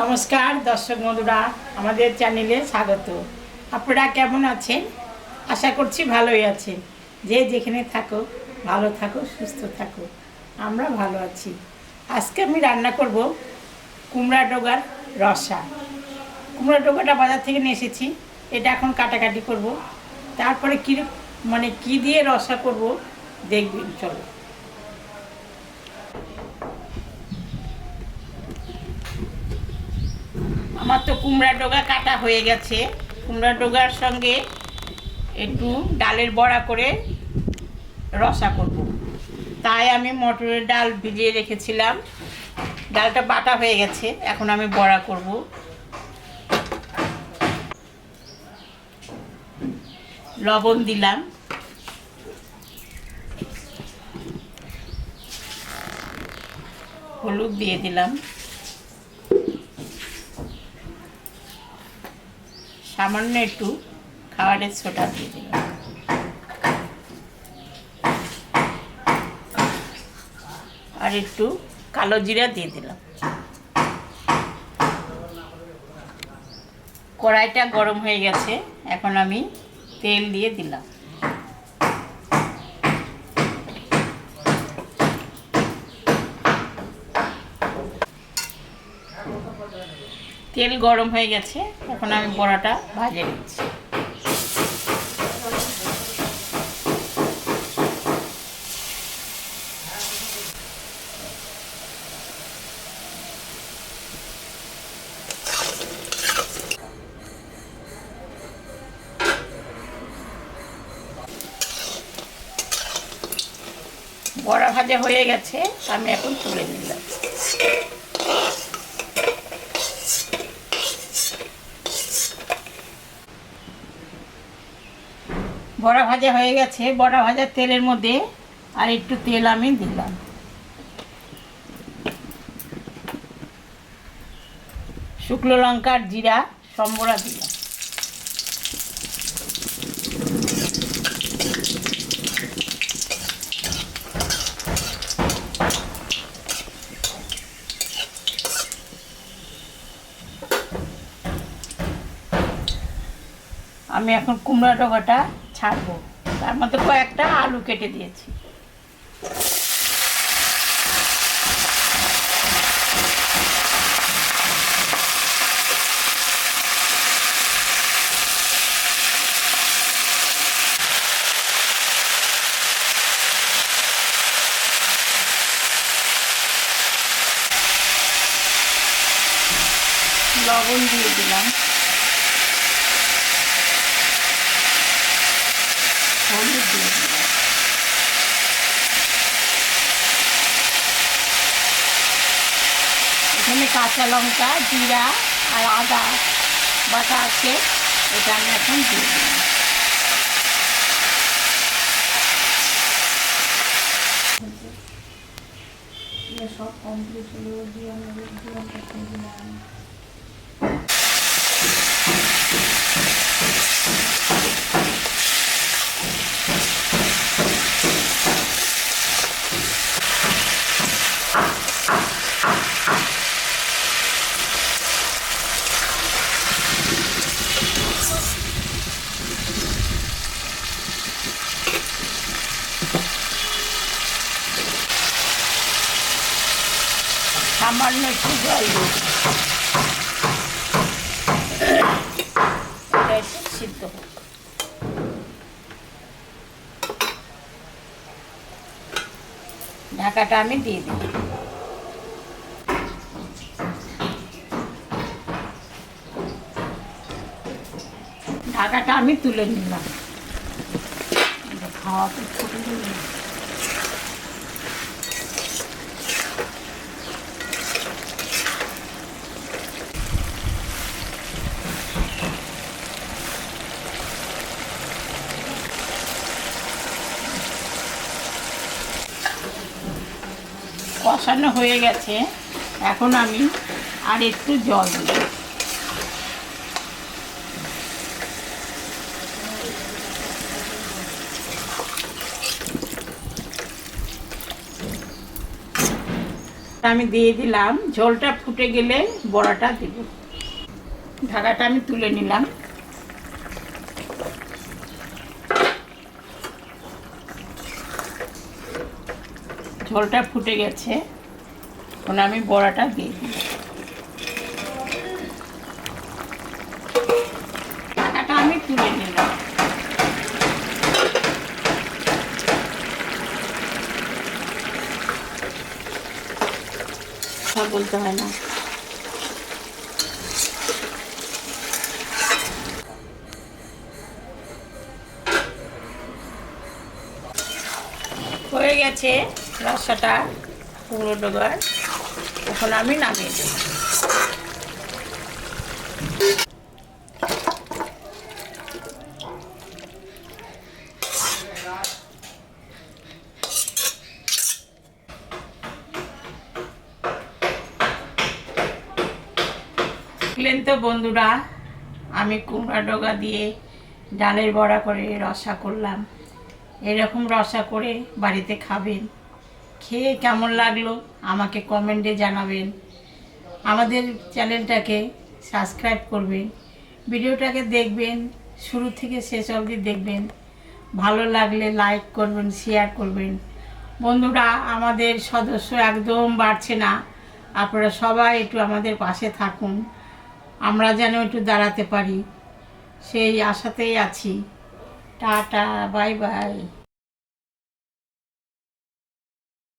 নমস্কার, দর্শক বন্ধুরা, আমাদের চ্যানেলে স্বাগত। আপনারা কেমন আছেন? আশা করছি ভালোই আছেন। যে যেখানে থাকো, ভালো থাকো, সুস্থ থাকো। আমরা ভালো আছি। আজকে আমি রান্না করব কুমড়া ডোগার রসা। কুমড়া ডোগাটা বাজার থেকে নিয়ে এসেছি। এটা এখন কাটাকাটি করব। তারপরে কী মানে কি দিয়ে রসা করব, দেখবেন, চলো। আমার তো কুমড়া ডোগা কাটা হয়ে গেছে। কুমড়া ডোগার সঙ্গে একটু ডালের বড়া করে রসা করব। তাই আমি মটরের ডাল ভিজিয়ে রেখেছিলাম। ডালটা বাটা হয়ে গেছে, এখন আমি বড়া করব। লবণ দিলাম। হলুদ দিয়ে দিলাম। সামান্য একটু খাবারের ছোটা দিয়ে দিলাম। আর একটু কালো জিরা দিয়ে দিলাম। কড়াইটা গরম হয়ে গেছে, এখন আমি তেল দিয়ে দিলাম। তেল গরম হয়ে গেছে, এখন আমি বড়াটা ভাজে নিচ্ছি। বড়া ভাজা হয়ে গেছে, আমি এখন তুলে নিলাম। বড়া ভাজা হয়ে গেছে, বড়া ভাজার তেলের মধ্যে, আর একটু তেল আমি দিলাম। শুকনো লঙ্কার জিরা, সম্বরা দিলাম। আমি এখন কুমড়া ডগাটা ছাড়বো। তার মধ্যে কয়েকটা আলু কেটে দিয়েছি। লবণ দিয়ে দিলাম। হলুদ দিয়ে দিলাম এখানে কাঁচা লঙ্কা, জিরা আর আদা বাটা আছে, এটা আমি এখন দিয়ে দিলাম সব কমপ্লিট হলো, দিয়ে আমি দিলাম সামান্য একটু জল সিদ্ধ ঢাকাটা আমি দিয়ে দিই। ঢাকাটা আমি তুলে নিলাম। খাওয়া তো ছোটো কষানো হয়ে গেছে। এখন আমি আর একটু জল দিই। আমি দিয়ে দিলাম। ঝোলটা ফুটে গেলে বড়াটা দেব। ঢাকাটা আমি তুলে নিলাম। ঝোলটা ফুটে গেছে। এখন আমি বড়াটা দিয়ে দিই। ঢাকাটা আমি তুলে নিলাম। বলতে হয় না। হয়ে গেছে। রসাটা কুমড়ো ডোগার এখন আমি নামিয়ে দেব। তো বন্ধুরা, আমি কুমড়া ডগা দিয়ে ডালের বড়া করে রসা করলাম। এরকম রসা করে বাড়িতে খাবেন। খেয়ে কেমন লাগল আমাকে কমেন্টে জানাবেন। আমাদের চ্যানেলটাকে সাবস্ক্রাইব করবেন। ভিডিওটাকে দেখবেন, শুরু থেকে শেষ অবধি দেখবেন। ভালো লাগলে লাইক করবেন, শেয়ার করবেন। বন্ধুরা, আমাদের সদস্য একদম বাড়ছে না। আপনারা সবাই একটু আমাদের পাশে থাকুন। আমরা যেন একটু দাঁড়াতে পারি। সেই আশাতেই আছি। Tata, bye bye.